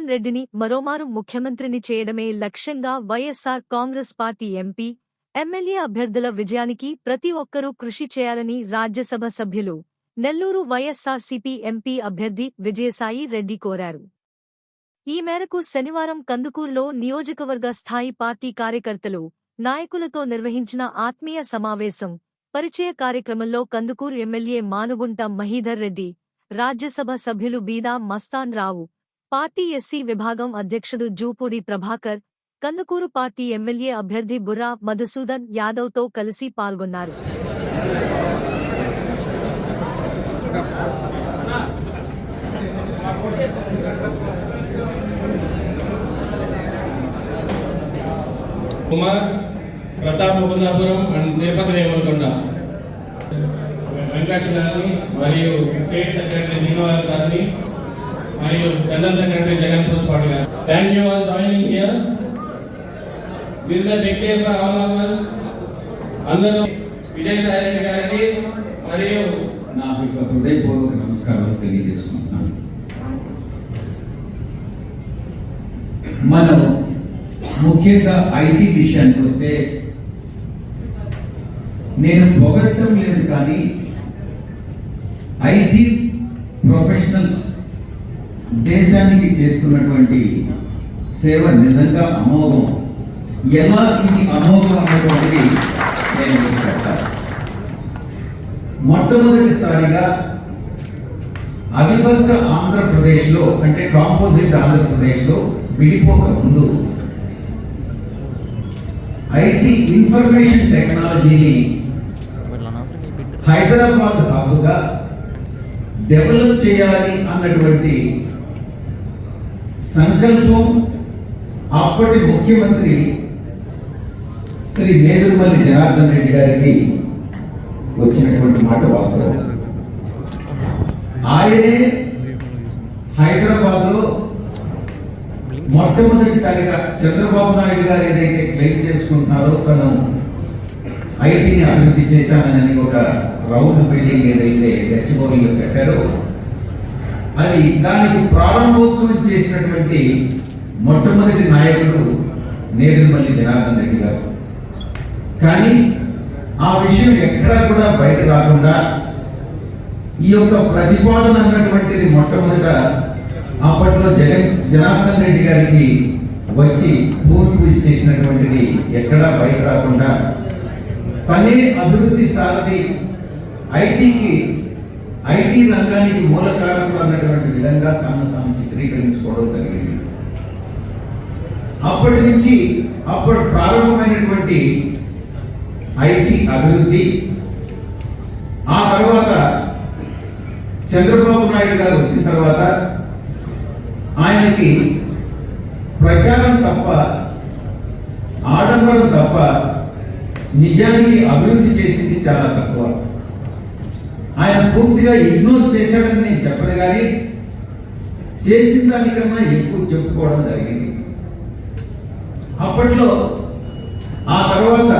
జగన్మోహన్ రెడ్డిని మరోమారు ముఖ్యమంత్రిని చేయడమే లక్ష్యంగా YSR Congress party MP MLA అభ్యర్థుల విజయానికి ప్రతి ఒక్కరూ కృషి చేయాలని రాజ్యసభ సభ్యులు నెల్లూరు వైఎస్సార్సీపీ ఎంపీ అభ్యర్థి విజయసాయి రెడ్డి కోరారు. ఈ మేరకు శనివారం కందుకూరులో నియోజకవర్గ స్థాయి పార్టీ కార్యకర్తలు నాయకులతో నిర్వహించిన ఆత్మీయ సమావేశం పరిచయ కార్యక్రమంలో Kandukur MLA Manugunta Mahidhar Reddy Rajya Sabha Beeda Mastan Rao party SC విభాగం అధ్యక్షుడు జూపూడి ప్రభాకర్ కందుకూరు పార్టీ ఎమ్మెల్యే అభ్యర్థి బుర్రా మధుసూదన్ యాదవ్తో కలిసి పాల్గొన్నారు. కుమార్ ప్రతాప్ ముకుందాపురం అండ్ తిరుపతి వేమలకొండ వెంకట గారిని మరియు స్టేట్ సెక్రటరీ శ్రీనివాస్ గారిని మరియు జనరల్ సెక్రటరీ జగన్ పుష్పాటి గారు thank you all joining here with the big day for all of us. అందరూ విజయసాయి రెడ్డి గారికి మరియు నాకు యొక్క హృదయపూర్వక నమస్కారాలు తెలియజేసుకుంటున్నాను. మనం ముఖ్యంగా ఐటీ విషయానికి వస్తే నేను పొగడటం లేదు కానీ ఐటీ ప్రొఫెషనల్స్ దేశానికి చేస్తున్నటువంటి సేవ నిజంగా అమోఘం. ఎలా ఇది అమోఘం అనేటువంటిది నేను మీకు చెప్తాను. మొట్టమొదటిసారిగా అవిభక్త ఆంధ్రప్రదేశ్లో అంటే కాంపోజిట్ ఆంధ్రప్రదేశ్లో విడిపోక ముందు ఐటీ ఇన్ఫర్మేషన్ టెక్నాలజీని హైదరాబాద్ హబ్గా డెవలప్ చేయాలి అన్నటువంటి సంకల్పం అప్పటి ముఖ్యమంత్రి శ్రీ నేదురుమల్లి జనార్దన్ రెడ్డి గారికి వచ్చినటువంటి మాట వాస్తవం. ఆయనే హైదరాబాద్లో మొట్టమొదటిసారిగా చంద్రబాబు నాయుడు గారు ఏదైతే క్లెయిమ్ చేసుకుంటున్నారో తను ఐటీని అభివృద్ధి చేశానని ఒక రౌండ్ బిల్డింగ్ ఏదైతే గచ్చిబౌలిలో కట్టారో అది దానికి ప్రారంభోత్సవం చేసినటువంటి మొట్టమొదటి నాయకుడు నేదురుమల్లి జనార్దన్ రెడ్డి గారు. కానీ ఆ విషయం ఎక్కడా కూడా బయట రాకుండా ఈ యొక్క ప్రతిపాదన అన్నటువంటిది మొట్టమొదట అప్పట్లో జగన్ జనార్దన్ రెడ్డి గారికి వచ్చి భూమి పూజ చేసినటువంటిది ఎక్కడా బయట రాకుండా పనే అభివృద్ధి సారథి ఐటీకి ఐటీ రంగానికి మూల కారణం అన్నటువంటి విధంగా తాను తాను చిత్రీకరించుకోవడం జరిగింది. అప్పటి నుంచి అప్పుడు ప్రారంభమైనటువంటి ఐటీ అభివృద్ధి ఆ తర్వాత చంద్రబాబు నాయుడు గారు వచ్చిన తర్వాత ఆయనకి ప్రచారం తప్ప ఆడంబరం తప్ప నిజానికి అభివృద్ధి చేసింది చాలా తక్కువ. ఆయన పూర్తిగా ఇగ్నోర్ చేశాడని నేను చెప్పను కానీ చేసిన దానికన్నా ఎక్కువ చెప్పుకోవడం జరిగింది. అప్పట్లో ఆ తర్వాత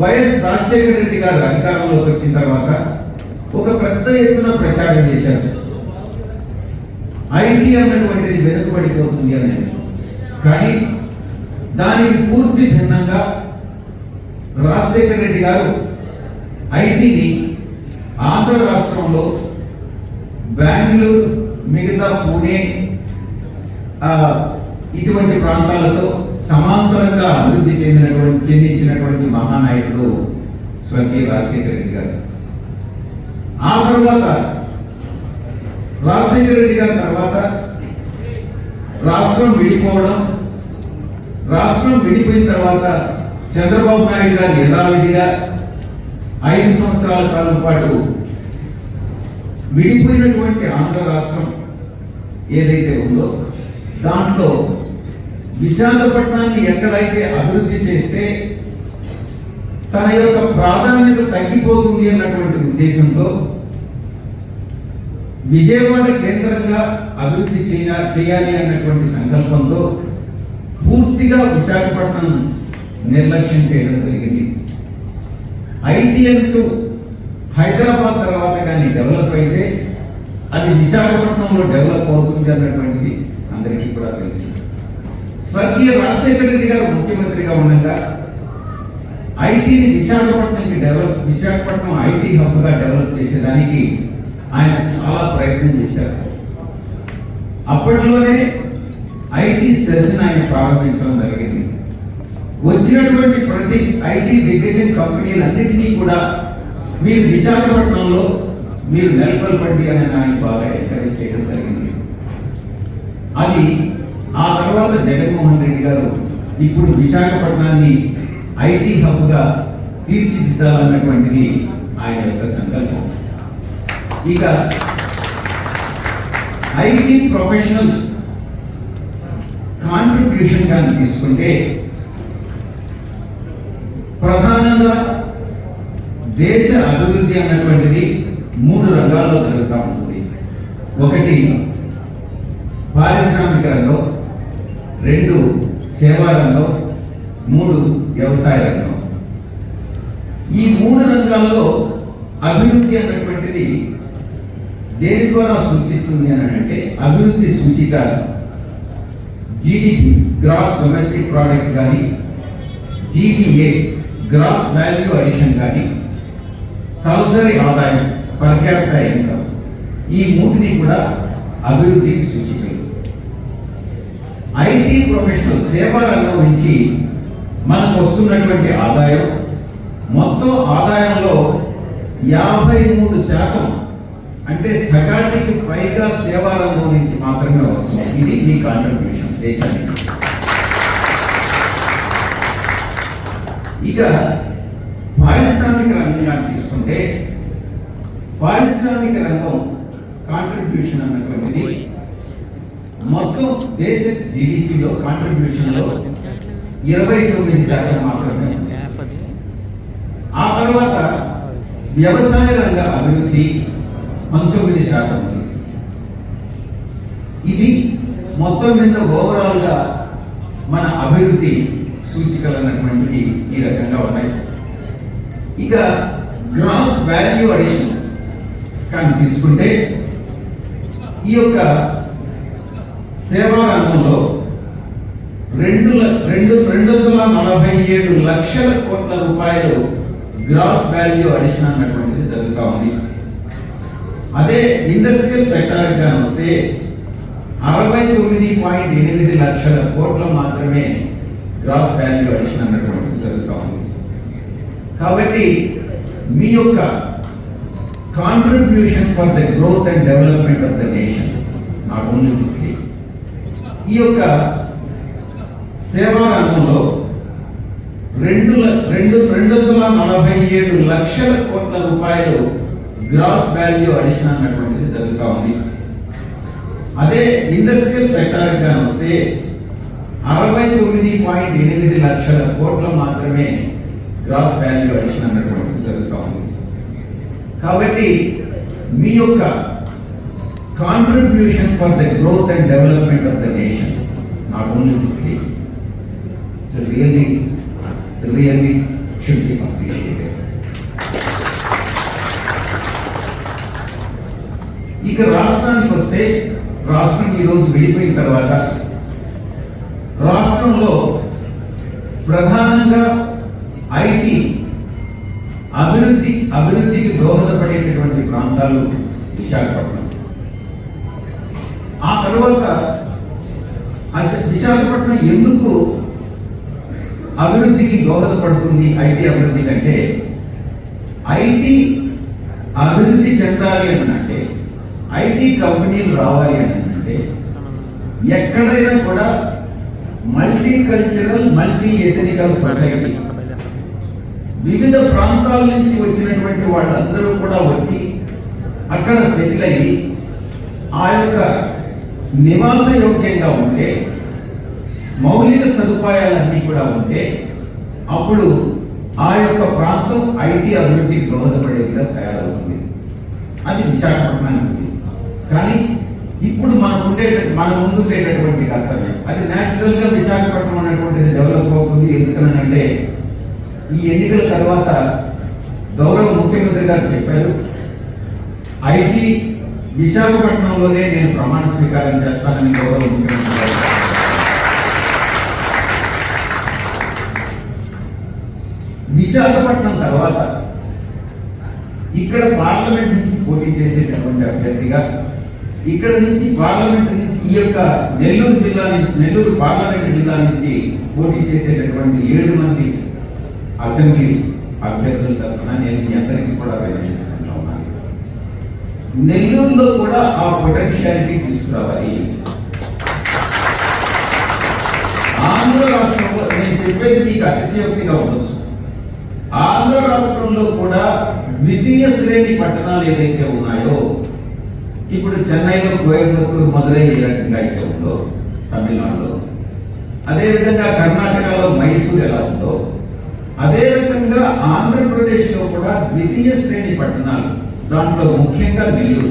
వైఎస్ రాజశేఖర రెడ్డి గారు అధికారంలోకి వచ్చిన తర్వాత ఒక పెద్ద ఎత్తున ప్రచారం చేశారు. ఐటీ అన్నటువంటిది వెనుకబడిపోతుంది అని. కానీ దానికి పూర్తి భిన్నంగా రాజశేఖర రెడ్డి గారు ఐటీని ఆంధ్ర రాష్ట్రంలో బెంగళూరు మిగతా పూణే ఇటువంటి ప్రాంతాలతో సమాంతరంగా అభివృద్ధి చెందినటువంటి చెందించినటువంటి మహానాయకుడు స్వర్గీయ రాజశేఖర రెడ్డి గారు. ఆ తర్వాత రాజశేఖర రెడ్డి గారి తర్వాత రాష్ట్రం విడిపోవడం రాష్ట్రం విడిపోయిన తర్వాత చంద్రబాబు నాయుడు గారు యథావిధిగా ఐదు సంవత్సరాల కాలం పాటు విడిపోయినటువంటి ఆంధ్ర రాష్ట్రం ఏదైతే ఉందో దాంట్లో విశాఖపట్నాన్ని ఎక్కడైతే అభివృద్ధి చేస్తే తన యొక్క ప్రాధాన్యత తగ్గిపోతుంది అన్నటువంటి ఉద్దేశంతో విజయవాడ కేంద్రంగా అభివృద్ధి చేయ చేయాలి అన్నటువంటి సంకల్పంతో పూర్తిగా విశాఖపట్నం నిర్లక్ష్యం చేయడం జరిగింది. ఐటీఎల్ టు హైదరాబాద్ తర్వాత కానీ డెవలప్ అయితే అది విశాఖపట్నంలో డెవలప్ అవుతుంది అన్నటువంటిది అందరికీ స్వర్గీయ రాజశేఖర రెడ్డి గారు ముఖ్యమంత్రిగా ఉండగా ఐటీని విశాఖపట్నంకి డెవలప్ విశాఖపట్నం ఐటీ హబ్గా డెవలప్ చేసేదానికి ఆయన చాలా ప్రయత్నం చేశారు. అప్పట్లోనే ఐటీ సెషన్ ఆయన ప్రారంభించడం జరిగింది. వచ్చినటువంటి ప్రతి ఐటీ దిగ్గజం కంపెనీలన్నింటినీ కూడా మీరు విశాఖపట్నంలో మీరు నెలకొల్పండి అని ఆయన బాగా ఎంకరేజ్ చేయడం జరిగింది. అది ఆ తర్వాత జగన్మోహన్ రెడ్డి గారు ఇప్పుడు విశాఖపట్నాన్ని ఐటీ హబ్గా తీర్చిదిద్దాలన్నటువంటిది ఆయన యొక్క సంకల్పం. ఇక ఐటీ ప్రొఫెషనల్స్ కాంట్రిబ్యూషన్ కానీ తీసుకుంటే ప్రధానంగా దేశ అభివృద్ధి అన్నటువంటిది మూడు రంగాల్లో జరుగుతూ ఉంటుంది. ఒకటి పారిశ్రామిక రంగం రెండు సేవా రంగం మూడు వ్యవసాయ రంగం ఈ మూడు రంగాల్లో అభివృద్ధి అన్నటువంటిది దేని ద్వారా సూచిస్తుంది అని అంటే అభివృద్ధి సూచిక జీడిపి గ్రాస్ డొమెస్టిక్ ప్రోడక్ట్ కానీ జీడిఏ గ్రాస్ వాల్యూ అడిషన్ కానీ తలసరి ఆదాయం పర్ క్యాపిటల్ ఇన్కమ్ ఈ మూటిని కూడా అభివృద్ధికి సూచికలు. ఐటీ ప్రొఫెషనల్ సేవా రంగం నుంచి మనకు వస్తున్నటువంటి ఆదాయం మొత్తం ఆదాయంలో యాభై మూడు శాతం అంటే సగానికి పైగా సేవా రంగం నుంచి మాత్రమే వస్తుంది. ఇది మీ కాంట్రిబ్యూషన్ దేశానికి. ఇక పారిశ్రామిక రంగాన్ని తీసుకుంటే పారిశ్రామిక రంగం కాంట్రిబ్యూషన్ అన్నటువంటిది. మొత్తం దేశ జీడిపిలో కాంట్రిబ్యూషన్లో ఇరవై తొమ్మిది శాతం మాత్రమే ఆ తర్వాత వ్యవసాయ రంగ అభివృద్ధి పంతొమ్మిది శాతం ఉంది. ఇది మొత్తం మీద ఓవరాల్గా మన అభివృద్ధి సూచికలు అన్నటువంటివి ఈ రకంగా ఉన్నాయి. ఇక గ్రాస్ వాల్యూ అడిషన్ కానీ తీసుకుంటే ఈ యొక్క సేవా రంగంలో రెండు రెండు రెండు వందల నలభై ఏడు లక్షల కోట్ల రూపాయలు గ్రాస్ వాల్యూ అడిషన్ అన్నటువంటిది జరుగుతూ ఉంది. అదే ఇండస్ట్రియల్ సెక్టార్ కానీ వస్తే అరవై తొమ్మిది పాయింట్ ఎనిమిది లక్షల కోట్ల మాత్రమే గ్రాస్ వాల్యూ అడిషన్ అన్నటువంటిది జరుగుతూ ఉంది. కాబట్టి మీ యొక్క contribution for the growth and development of the nation not only Muslim ఈ యొక్క సేవా రంగంలో రెండు రెండు రెండు వందల నలభై ఏడు లక్షల కోట్ల రూపాయలు గ్రాస్ వాల్యూ అడిషన్ అన్నటువంటిది జరుగుతూ ఉంది. అదే ఇండస్ట్రియల్ సెక్టార్ కానీ వస్తే అరవై తొమ్మిది పాయింట్ ఎనిమిది లక్షల కోట్ల మాత్రమే గ్రాస్ వాల్యూ అడిషన్ అన్నటువంటిది కాబట్టి మీ యొక్క contribution for the growth and development of the nation not only state really really should be appreciated ఇక రాష్ట్రానికి వస్తే రాష్ట్రం ఈరోజు విడిపోయిన తర్వాత రాష్ట్రంలో ప్రధానంగా ఐటీ అభివృద్ధి అభివృద్ధికి దోహదపడేటటువంటి ప్రాంతాలు విశాఖపట్నం. ఆ తర్వాత అసలు విశాఖపట్నం ఎందుకు అభివృద్ధికి దోహదపడుతుంది ఐటీ అభివృద్ధి కంటే? ఐటీ అభివృద్ధి చెందాలి అని అంటే ఐటీ కంపెనీలు రావాలి అని అంటే ఎక్కడైనా కూడా multi cultural multi ethnical society వివిధ ప్రాంతాల నుంచి వచ్చినటువంటి వాళ్ళందరూ కూడా వచ్చి అక్కడ సెటిల్ అయ్యి ఆ యొక్క నివాస యోగ్యంగా ఉంటే మౌలిక సదుపాయాలన్నీ కూడా ఉంటే అప్పుడు ఆ యొక్క ప్రాంతం ఐటీ అభివృద్ధికి దోహదపడేదిగా తయారవుతుంది. అది విశాఖపట్నానికి కానీ ఇప్పుడు మనకు ఉండే మన ముందు ఉండేటటువంటి కర్తవ్యం. అది న్యాచురల్గా విశాఖపట్నం అనేటువంటిది డెవలప్ అవుతుంది. ఎందుకనంటే ఈ ఎన్నికల తర్వాత గౌరవ ముఖ్యమంత్రి గారు చెప్పారు ఐటీ విశాఖపట్నంలోనే నేను ప్రమాణ స్వీకారం చేస్తానని గౌరవ ముఖ్యమంత్రి గారు విశాఖపట్నం తర్వాత ఇక్కడ పార్లమెంట్ నుంచి పోటీ చేసేటటువంటి అభ్యర్థిగా ఇక్కడ నుంచి పార్లమెంట్ నుంచి ఈ యొక్క నెల్లూరు జిల్లా నుంచి నెల్లూరు పార్లమెంట్ జిల్లా నుంచి పోటీ చేసేటటువంటి ఏడు మంది అసెంబ్లీ అభ్యర్థుల తరఫున నేను మీ అందరికీ కూడా వినియోగించుకుంటా ఉన్నాను. నెల్లూరులో కూడా ఆ పొటెన్షియాలిటీ తీసుకురావాలి. ఆంధ్ర రాష్ట్రంలో నేను చెప్పేది మీకు అతిశయోక్తిగా ఉండొచ్చు. ఆంధ్ర రాష్ట్రంలో కూడా ద్వితీయ శ్రేణి పట్టణాలు ఏదైతే ఉన్నాయో ఇప్పుడు చెన్నైలో కోయంబత్తూరు మదురై ఏ రకంగా అయితే ఉందో తమిళనాడులో అదేవిధంగా కర్ణాటకలో మైసూర్ ఎలా ఉందో అదే రకంగా ఆంధ్రప్రదేశ్లో కూడా ద్వితీయ శ్రేణి పట్టణాలు దాంట్లో ముఖ్యంగా నెల్లూరు.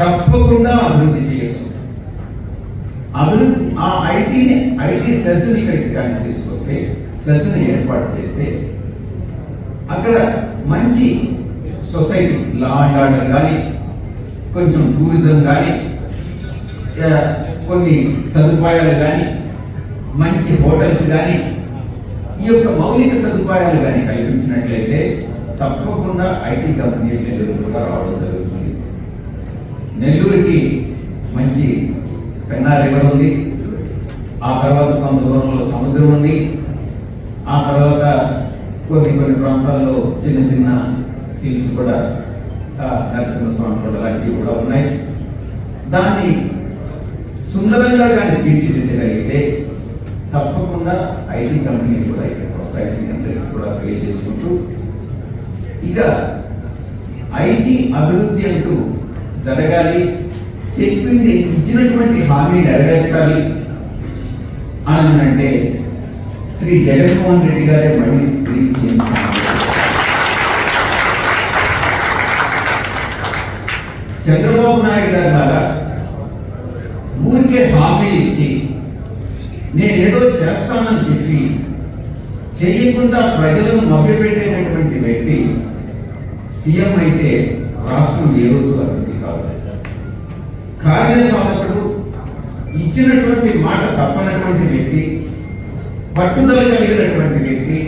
తప్పకుండా అభివృద్ధి చేయొచ్చు. అభివృద్ధి ఆ ఐటీని ఐటీ సెస్ని ఇక్కడికి కానీ తీసుకొస్తే సెస్ని ఏర్పాటు చేస్తే అక్కడ మంచి సొసైటీ లా అండ్ ఆర్డర్ కానీ కొంచెం టూరిజం కానీ కొన్ని సదుపాయాలు కానీ మంచి హోటల్స్ కానీ ఈ యొక్క మౌలిక సదుపాయాలు కానీ కల్పించినట్లయితే తప్పకుండా ఐటీ కంపెనీలు నెల్లూరు కూడా రావడం జరుగుతుంది. నెల్లూరుకి మంచి పెన్నా రివర్ ఉంది. ఆ తర్వాత కొంత దూరంలో సముద్రం ఉంది. ఆ తర్వాత కొన్ని కొన్ని ప్రాంతాల్లో చిన్న చిన్న హిల్స్ కూడా నరసింహస్వామి కూడా లాంటివి కూడా ఉన్నాయి. దాన్ని సుందరంగా కానీ తీర్చిదిద్దగలిగితే తప్పకుండా ఐటీ కంపెనీలు కూడా ఇక్కడికి వస్తాయి. ఐటీ కంపెనీలు కూడా తెలియజేసుకుంటూ ఇక ఐటీ అభివృద్ధి అంటూ జరగాలి. చెప్పింది ఇచ్చినటువంటి హామీ నెరవేర్చాలి అని అంటే శ్రీ జగన్మోహన్ రెడ్డి గారే మళ్ళీ తిరిగి సీఎం చంద్రబాబు నాయుడు గారి ద్వారా ఊరికే హామీ ఇచ్చి నేను ఏదో చేస్తానని చెప్పి చేయకుండా ప్రజలను మభ్యపెట్టేటటువంటి వ్యక్తి సీఎం అయితే రాష్ట్రం ఏ రోజు అభివృద్ధి కాదు కార్యసాధకుడు ఇచ్చినటువంటి మాట తప్పనటువంటి వ్యక్తి పట్టుదల కలిగినటువంటి వ్యక్తి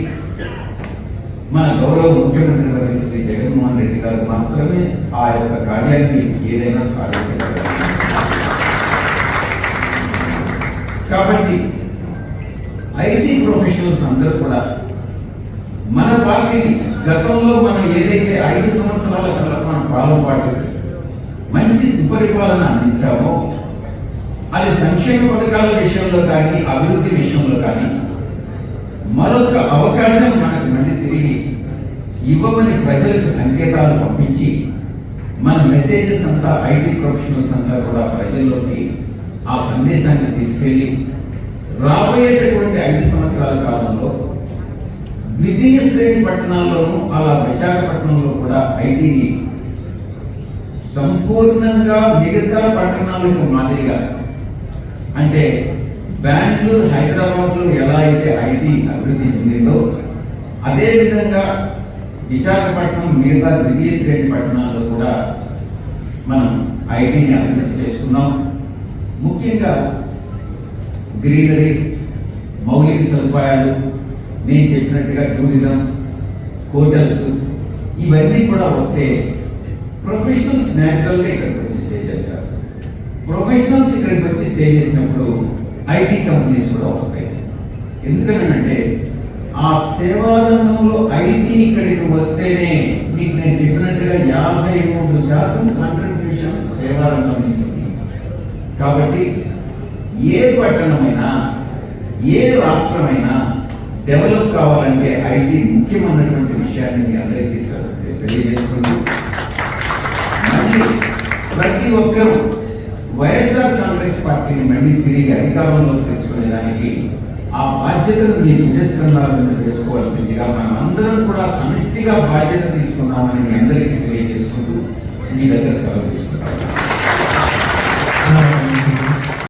మన గౌరవ ముఖ్యమంత్రి గారు శ్రీ జగన్మోహన్ రెడ్డి గారు మాత్రమే ఆ యొక్క కార్యాన్ని ఏదైనా సాధించగలరు కాబట్టి ఐటీ ప్రొఫెషనల్స్ అందరూ కూడా మన పార్టీ గతంలో మనం ఏదైతే ఐదు సంవత్సరాల క్రితం మన పాలన మంచి సుపరిపాలన అందించామో అది సంక్షేమ పథకాల విషయంలో కానీ అభివృద్ధి విషయంలో కానీ మరొక అవకాశం మనకు మళ్ళీ తిరిగి ఇవ్వమని ప్రజలకు సంకేతాలు పంపించి మన మెసేజెస్ అంతా ఐటీ ప్రొఫెషనల్స్ అంతా కూడా ప్రజల్లోకి ఆ సందేశాన్ని తీసుకెళ్ళి రాబోయేటటువంటి ఐదు సంవత్సరాల కాలంలో ద్వితీయ శ్రేణి పట్టణాల్లోనూ అలా విశాఖపట్నంలో కూడా ఐటీని సంపూర్ణంగా మిగతా పట్టణాలకు మాదిరిగా. అంటే బెంగళూరు హైదరాబాద్లో ఎలా అయితే ఐటీ అభివృద్ధి చెందిందో అదేవిధంగా విశాఖపట్నం మిగతా ద్వితీయ శ్రేణి పట్టణాల్లో కూడా మనం ఐటీని అభివృద్ధి చేసుకున్నాం ముఖ్యంగా గ్రీనరీ మౌలిక సదుపాయాలు నేను చెప్పినట్టుగా టూరిజం హోటల్స్ ఇవన్నీ కూడా వస్తే ప్రొఫెషనల్స్ న్యాచురల్గా ఇక్కడికి వచ్చి స్టే చేస్తారు. ప్రొఫెషనల్స్ ఇక్కడికి వచ్చి స్టే చేసినప్పుడు ఐటీ కంపెనీస్ కూడా వస్తాయి. ఎందుకనంటే ఆ సేవా రంగంలో ఐటీ ఇక్కడికి వస్తేనే మీకు నేను చెప్పినట్టుగా యాభై మూడు శాతం కాంట్రిబ్యూషన్ సేవా రంగం కాబట్టి ఏ పట్టణమైనా ఏ రాష్ట్రమైనా డెవలప్ కావాలంటే ఐటీ ముఖ్యమైనటువంటి విషయాన్ని మీ అందరికీ సార్ తెలియజేస్తుంది మళ్ళీ ప్రతి ఒక్కరూ వైఎస్ఆర్ కాంగ్రెస్ పార్టీని మళ్ళీ తిరిగి అధికారంలోకి తెచ్చుకునేదానికి ఆ బాధ్యతను మీరు నిజస్కందాలను తెలుసుకోవాల్సిందిగా మనం అందరం కూడా సమిష్టిగా బాధ్యత తీసుకున్నామని మీ అందరికీ తెలియజేసుకుంటూ మీ దగ్గర సెలవు తీసుకుంటాం.